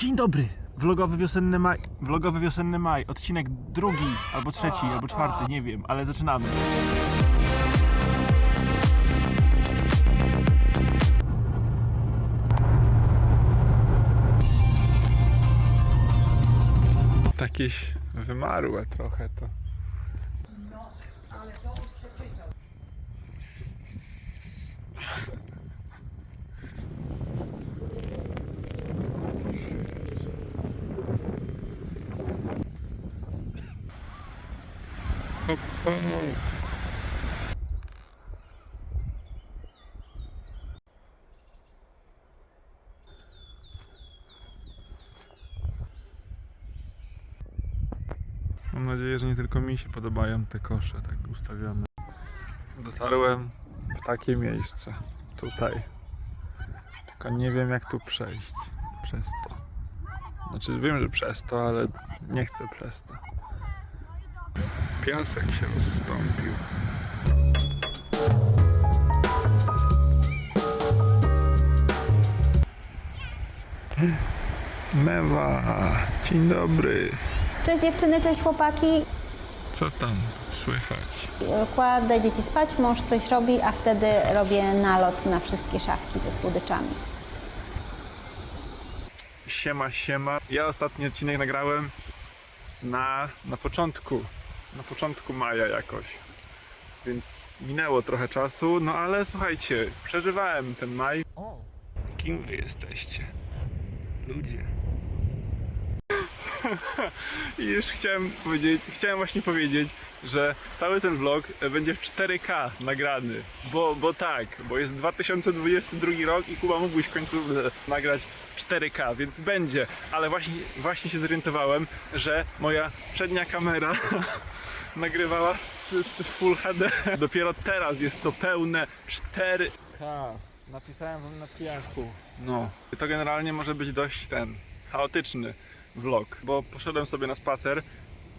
Dzień dobry! Vlogowy wiosenny maj, vlogowy wiosenny maj, odcinek drugi, albo trzeci, albo czwarty, nie wiem, ale zaczynamy. Takieś wymarłe trochę to. Mam nadzieję, że nie tylko mi się podobają te kosze tak ustawione. Dotarłem w takie miejsce. Tutaj. Tylko nie wiem jak tu przejść. Przez to. Znaczy wiem, że przez to, ale nie chcę przez to. Piasek się rozstąpił. Mewa, dzień dobry. Cześć dziewczyny, cześć chłopaki. Co tam słychać? Kładę dzieci spać, mąż coś robi, a wtedy robię nalot na wszystkie szafki ze słodyczami. Siema, siema. Ja ostatni odcinek nagrałem na, na początku, na początku maja jakoś. Więc minęło trochę czasu, no ale słuchajcie, przeżywałem ten maj. Kim wy jesteście? Ludzie. I już chciałem powiedzieć, chciałem właśnie powiedzieć, że cały ten vlog będzie w 4K nagrany, bo, bo tak, bo jest 2022 rok i Kuba mógłbyś w końcu e, nagrać w 4K, więc będzie, ale właśnie, właśnie się zorientowałem, że moja przednia kamera nagrywała w Full HD. Dopiero teraz jest to pełne 4K. Napisałem wam na piachu. No. To generalnie może być dość ten chaotyczny vlog, bo poszedłem sobie na spacer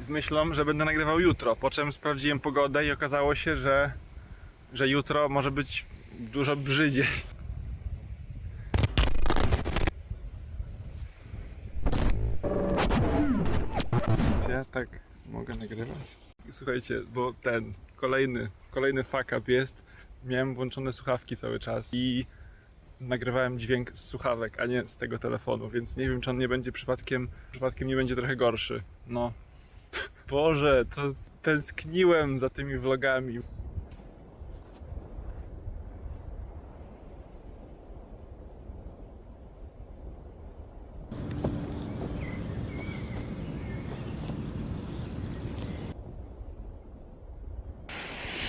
z myślą, że będę nagrywał jutro. Po czym sprawdziłem pogodę i okazało się, że, że jutro może być dużo brzydziej. Czy ja tak mogę nagrywać? Słuchajcie, bo ten kolejny, kolejny fuck up jest. Miałem włączone słuchawki cały czas i nagrywałem dźwięk z słuchawek, a nie z tego telefonu, więc nie wiem, czy on nie będzie przypadkiem, przypadkiem nie będzie trochę gorszy. No. Boże, to tęskniłem za tymi vlogami.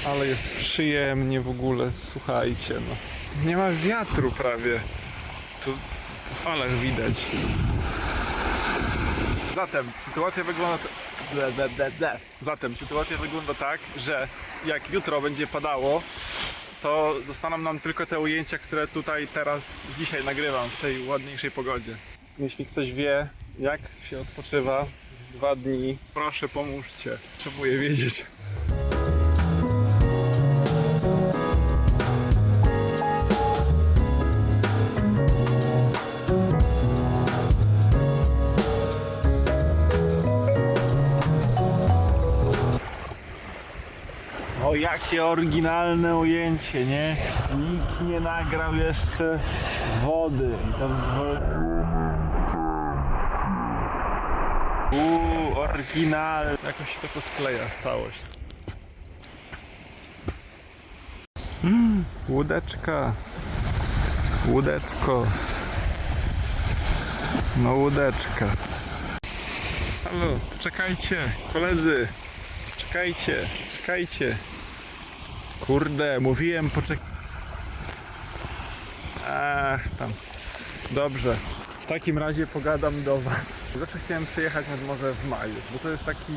Ale jest przyjemnie w ogóle, słuchajcie, no. Nie ma wiatru prawie. Tu po falach widać. Zatem sytuacja wygląda. t-. Zatem sytuacja wygląda tak, że jak jutro będzie padało, to zostaną nam tylko te ujęcia, które tutaj teraz, dzisiaj nagrywam w tej ładniejszej pogodzie. Jeśli ktoś wie, jak się odpoczywa dwa dni, proszę pomóżcie. Potrzebuję wiedzieć. O, jakie oryginalne ujęcie, nie? Nikt nie nagrał jeszcze wody. I tam zwo... Uuu, oryginal. Jakoś się to poskleja w całość. Mm, łódeczka. Łódeczko. No łódeczka. Halo, czekajcie, koledzy. Czekajcie, czekajcie. Kurde, mówiłem, poczek... Ach, tam. Dobrze. W takim razie pogadam do Was. Zawsze chciałem przyjechać nad morze w maju, bo to jest taki,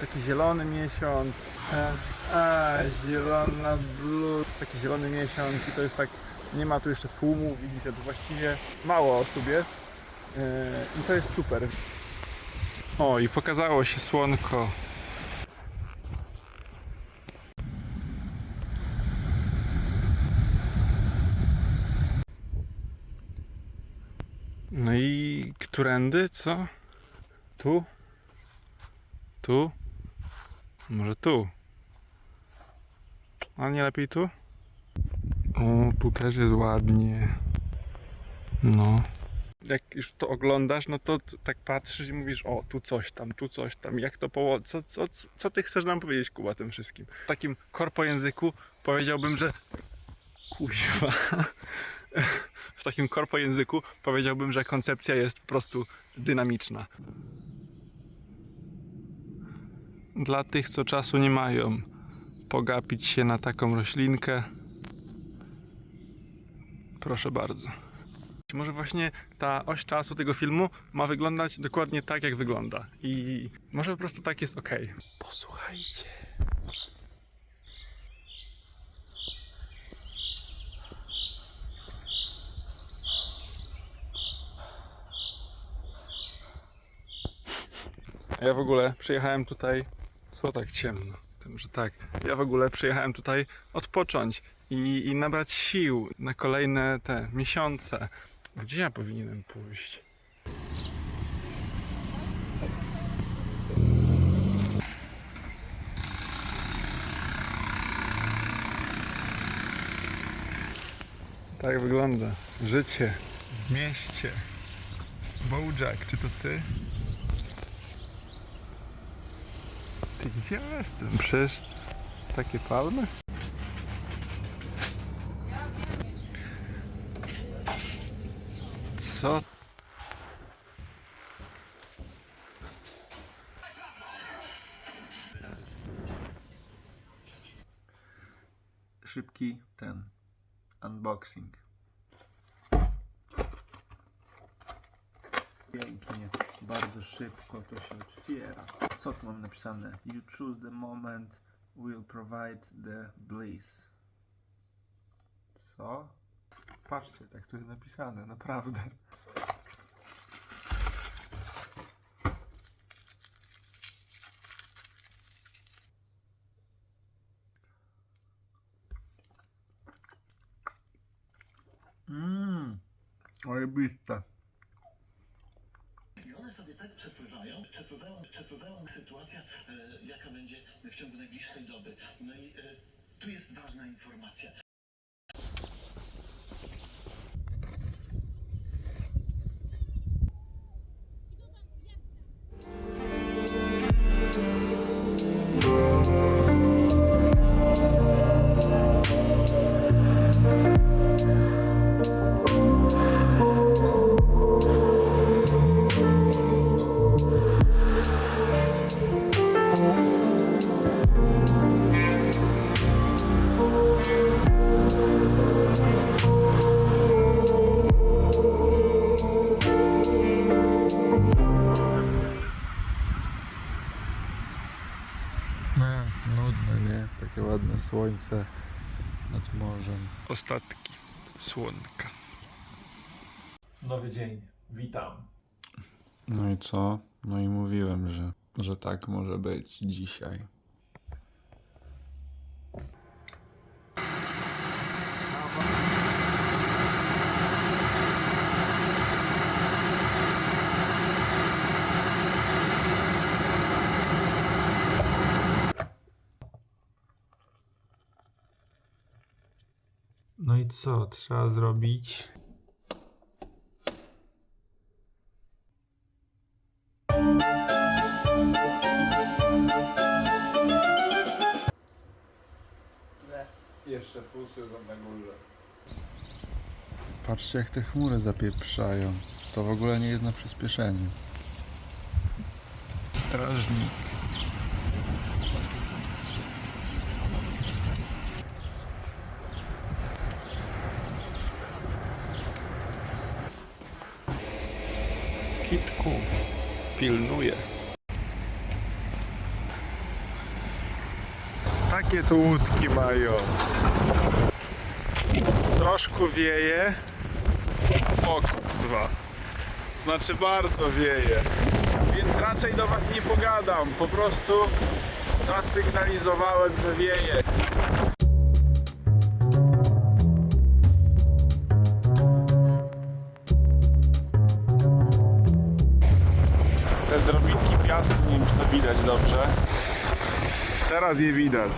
taki zielony miesiąc. E, A, zielona blue. Taki zielony miesiąc i to jest tak, nie ma tu jeszcze tłumu, widzicie, tu właściwie mało osób jest. E, I to jest super. O, i pokazało się słonko. No i którędy, co? Tu? Tu? Może tu? A nie lepiej tu? O, tu też jest ładnie. No. Jak już to oglądasz, no to tak patrzysz i mówisz, o, tu coś tam, tu coś tam, jak to poło... Co, co, co, co ty chcesz nam powiedzieć, Kuba, tym wszystkim? W takim korpo języku powiedziałbym, że... Kuźwa. W takim korpo języku powiedziałbym, że koncepcja jest po prostu dynamiczna. Dla tych, co czasu nie mają, pogapić się na taką roślinkę. Proszę bardzo. Może właśnie ta oś czasu tego filmu ma wyglądać dokładnie tak, jak wygląda. I może po prostu tak jest ok. Posłuchajcie. Ja w ogóle przyjechałem tutaj. Co tak ciemno? Tym, że tak. Ja w ogóle przyjechałem tutaj odpocząć i, i nabrać sił na kolejne te miesiące. Gdzie ja powinienem pójść? Tak wygląda życie w mieście. Bojack, czy to ty? Ty gdzie jestem? Przecież takie palmy? Co? szybki ten unboxing. Bardzo szybko to się otwiera. Co tu mam napisane? You choose the moment will provide the bliss. Co? Patrzcie, tak tu jest napisane, naprawdę. Mmm, zajebiste. I one sobie tak przepływają, przepływają, sytuacja, e, jaka będzie w ciągu najbliższej doby. No i e, tu jest ważna informacja. Słońce nad morzem. Ostatki słonka. Nowy dzień. Witam. No i co? No i mówiłem, że, że tak może być dzisiaj. No i co trzeba zrobić? Jeszcze fusy są na górze. Patrzcie jak te chmury zapieprzają. To w ogóle nie jest na przyspieszeniu. Strażnik. Pilnuje. Takie tu łódki mają. Troszkę wieje. O kurwa. Znaczy bardzo wieje. Więc raczej do was nie pogadam. Po prostu zasygnalizowałem, że wieje. Piasku, nie wiem czy to widać dobrze. Teraz je widać.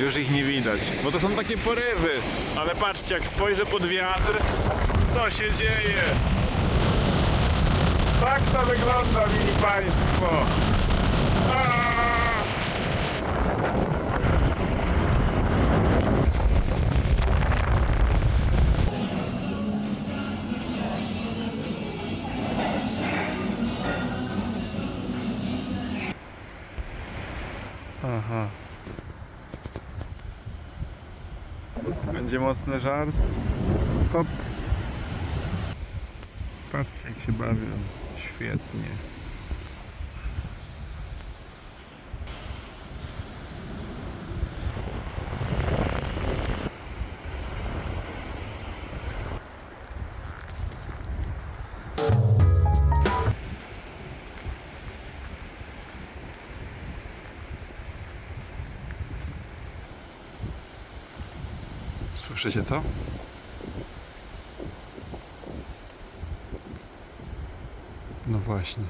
Już ich nie widać, bo to są takie porywy. Ale patrzcie, jak spojrzę pod wiatr, co się dzieje? Tak to wygląda, mili państwo. Będzie mocny żart. Hop. Patrzcie jak się bawią. Świetnie. Słyszycie to? No właśnie.